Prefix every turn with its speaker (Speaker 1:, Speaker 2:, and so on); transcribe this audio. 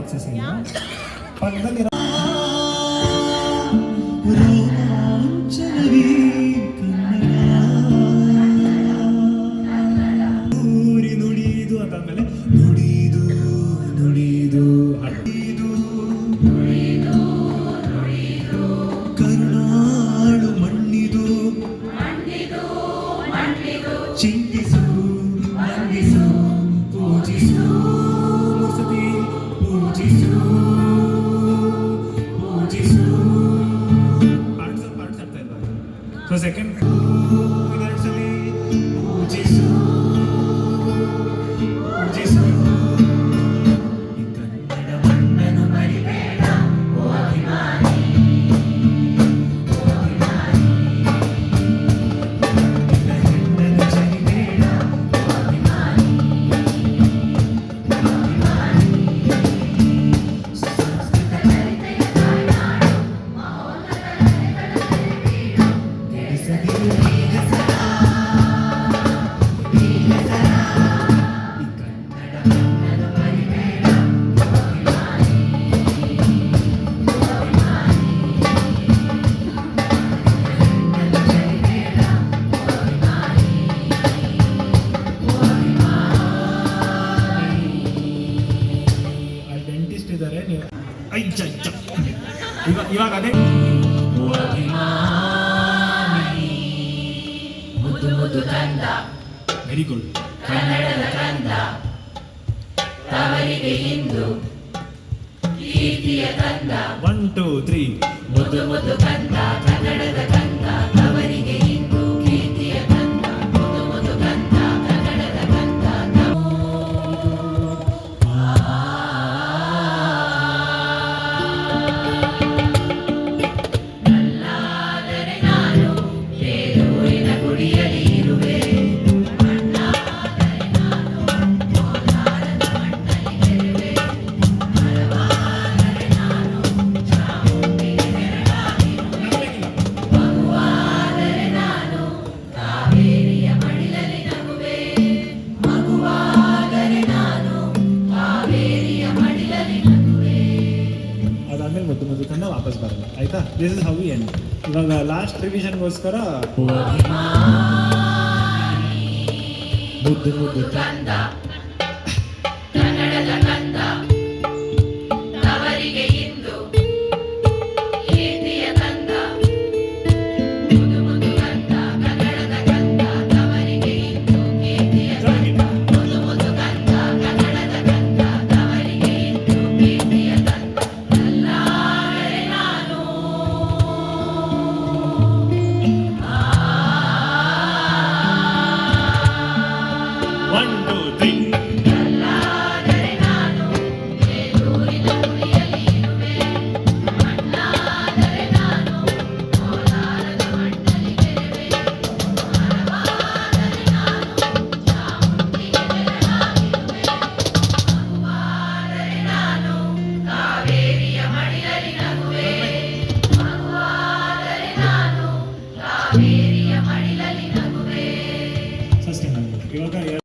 Speaker 1: Exercise പന്തലിറ ಇವಾಗ ಅದೇ very good ಕನ್ನಡದ ಕಂದ. ತವರಿಗೆ ಇಂದು ಕೀರ್ತಿಯ ಕಂದ ಒನ್ ಟೂ ತ್ರೀ ಮುದ್ದು ಮುದ್ದು ಕಂದ. ಕನ್ನಡದ ಕಂದ. ತವರಿಗೆ ಆಯಿತಾ this is how we end ಇವಾಗ ಲಾಸ್ಟ್ ರಿವಿಷನ್ಗೋಸ್ಕರ ಮುದ್ದು ಮುದ್ದು ತಂದ.